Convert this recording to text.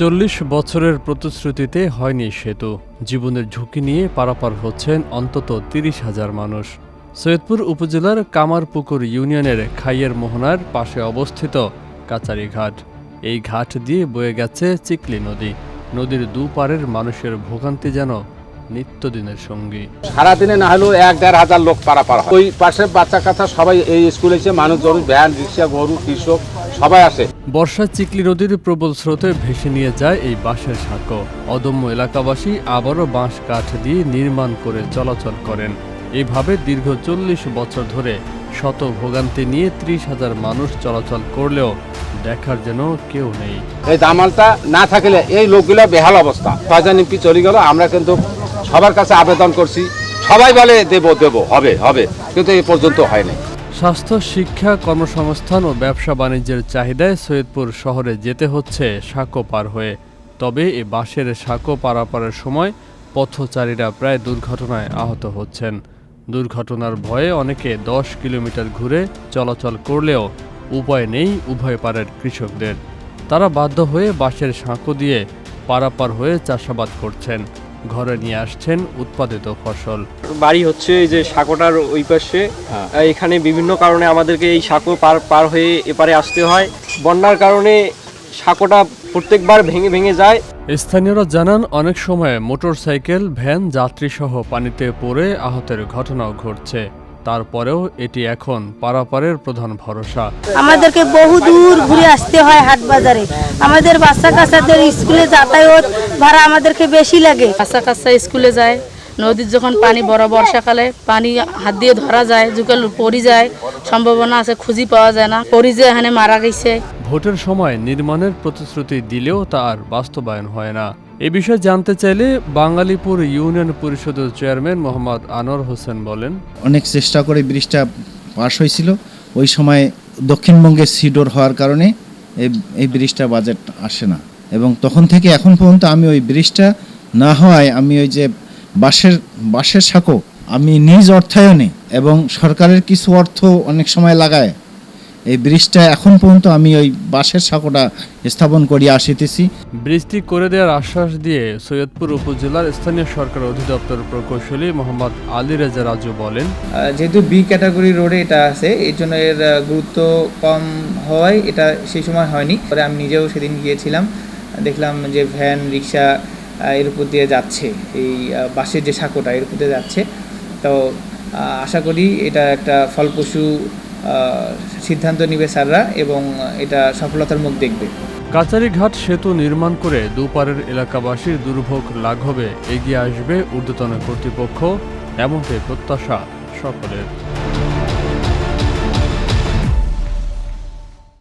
চল্লিশ বছরের প্রতিশ্রুতিতে হয়নি সেতু। জীবনের ঝুঁকি নিয়ে পারাপার হচ্ছেন অন্তত তিরিশ হাজার মানুষ। সৈয়দপুর উপজেলার কামারপুকুর ইউনিয়নের খাইয়ের মোহনার পাশে অবস্থিত কাচারিঘাট এই ঘাট দিয়ে বয়ে গেছে চিকলি নদী। নদীর দুপারের মানুষের ভোগান্তি যেন নিত্যদিনের সঙ্গী। সারাদিনে না হলেও এক দেড় হাজার লোক পারাপার হয়। ওই পাশের বাচ্চা কাচ্চা সবাই এই স্কুলে এসে মানুষজন ভ্যান রিক্সা গরু কৃষক সবাই আসে। বর্ষায় চিকলি নদীর প্রবল স্রোতে ভেসে নিয়ে যায় এই বাঁশের সাঁকো। অদম্য এলাকাবাসী আবারও বাঁশ কাঠ দিয়ে নির্মাণ করে চলাচল করেন। এইভাবে দীর্ঘ চল্লিশ বছর ধরে শত ভোগান্তি নিয়ে ত্রিশ হাজার মানুষ চলাচল করলেও দেখার যেন কেউ নেই। এই দামালটা না থাকলে এই লোকগুলো বেহাল অবস্থা। ছয়জন এমপি চলে গেল আমরা কিন্তু সবার কাছে আবেদন করছি। সবাই বলে দেব দেব, হবে হবে। কিন্তু এই পর্যন্ত হয়নি স্বাস্থ্য, শিক্ষা, কর্মসংস্থান ও ব্যবসা বাণিজ্যের চাহিদায় সৈয়দপুর শহরে যেতে হচ্ছে সাঁকো পার হয়ে। তবে এ বাঁশের সাঁকো পারাপারের সময় পথচারীরা প্রায় দুর্ঘটনায় আহত হচ্ছেন। দুর্ঘটনার ভয়ে অনেকে দশ কিলোমিটার ঘুরে চলাচল করলেও উপায় নেই উভয় পারের কৃষকদের। তারা বাধ্য হয়ে বাঁশের সাঁকো দিয়ে পারাপার হয়ে চাষাবাদ করছেন। ঘরে নিয়ে আসছেন উৎপাদিত ফসল। বাড়ি হচ্ছে এই যে সাঁকোটার ওই পাশে। হ্যাঁ। এখানে বিভিন্ন কারণে আমাদেরকে এই সাঁকো পার পার হয়ে এপারে আসতে হয়। বন্যার কারণে সাঁকোটা প্রত্যেকবার ভেঙে ভেঙে যায়। স্থানীয়রা জানান অনেক সময় মোটরসাইকেল ভ্যান যাত্রীসহ পানিতে পড়ে আহতের ঘটনাও ঘটছে। তারপরেও এটি এখন পারাপারের প্রধান ভরসা। আমাদেরকে বহু দূর ঘুরে আসতে হয় হাট বাজারে। আমাদের বাচ্চা কাচ্চাদের স্কুলে যাতায়াত ভাড়া আমাদেরকে বেশি লাগে। বাচ্চা কাঁচা স্কুলে যায় নদীর যখন পানি বড় বর্ষাকালে পানি হাত দিয়ে ধরা যায় যুগল পড়ি যায় সম্ভাবনা আছে খুঁজি পাওয়া যায় না পড়ি যে এখানে মারা গেছে। ভোটের সময় নির্মাণের প্রতিশ্রুতি দিলেও তা আর বাস্তবায়ন হয় না। এ বিষয়ে জানতে চাইলে বাঙালিপুর ইউনিয়ন পরিষদের চেয়ারম্যান মোহাম্মদ আনোয়ার হোসেন বলেন। অনেক চেষ্টা করে ব্রিজটা পাস হয়েছিল। ওই সময় দক্ষিণবঙ্গে সিডোর হওয়ার কারণে এই ব্রিজটা বাজেট আসে না। এবং তখন থেকে এখন পর্যন্ত আমি ওই ব্রিজটা না হওয়ায় আমি ওই যে বাসের বাসের সাঁকো আমি নিজ অর্থায়নে এবং সরকারের কিছু অর্থ অনেক সময় লাগায়। এই ব্রিজটা এখন পর্যন্ত আমি ওই বাসের সাঁকোটা স্থাপন করিয়া আসিতেছি। ব্রিজটি করে দেওয়ার আশ্বাস দিয়ে সৈয়দপুর উপজেলার স্থানীয় সরকার অধিদপ্তর প্রকৌশলী মোহাম্মদ আলী রেজা রাজু বলেন যেহেতু বি ক্যাটাগরি রোডে এটা আছে এই জন্য এর গুরুত্ব কম হওয়ায় এটা সেই সময় হয়নি। পরে আমি নিজেও সেদিন গিয়েছিলাম দেখলাম যে ভ্যান রিক্সা এর উপর দিয়ে যাচ্ছে এই বাসের যে সাঁকোটা এর উপর দিয়ে যাচ্ছে। তো আশা করি এটা একটা ফলপ্রসূ সিদ্ধান্ত নিবে স্যাররা এবং এটা সফলতার মুখ দেখবে। কাচারিঘাট সেতু নির্মাণ করে দুপারের এলাকাবাসীর দুর্ভোগ লাঘবে এগিয়ে আসবে ঊর্ধ্বতন কর্তৃপক্ষ, এমনটাই প্রত্যাশা সকলের।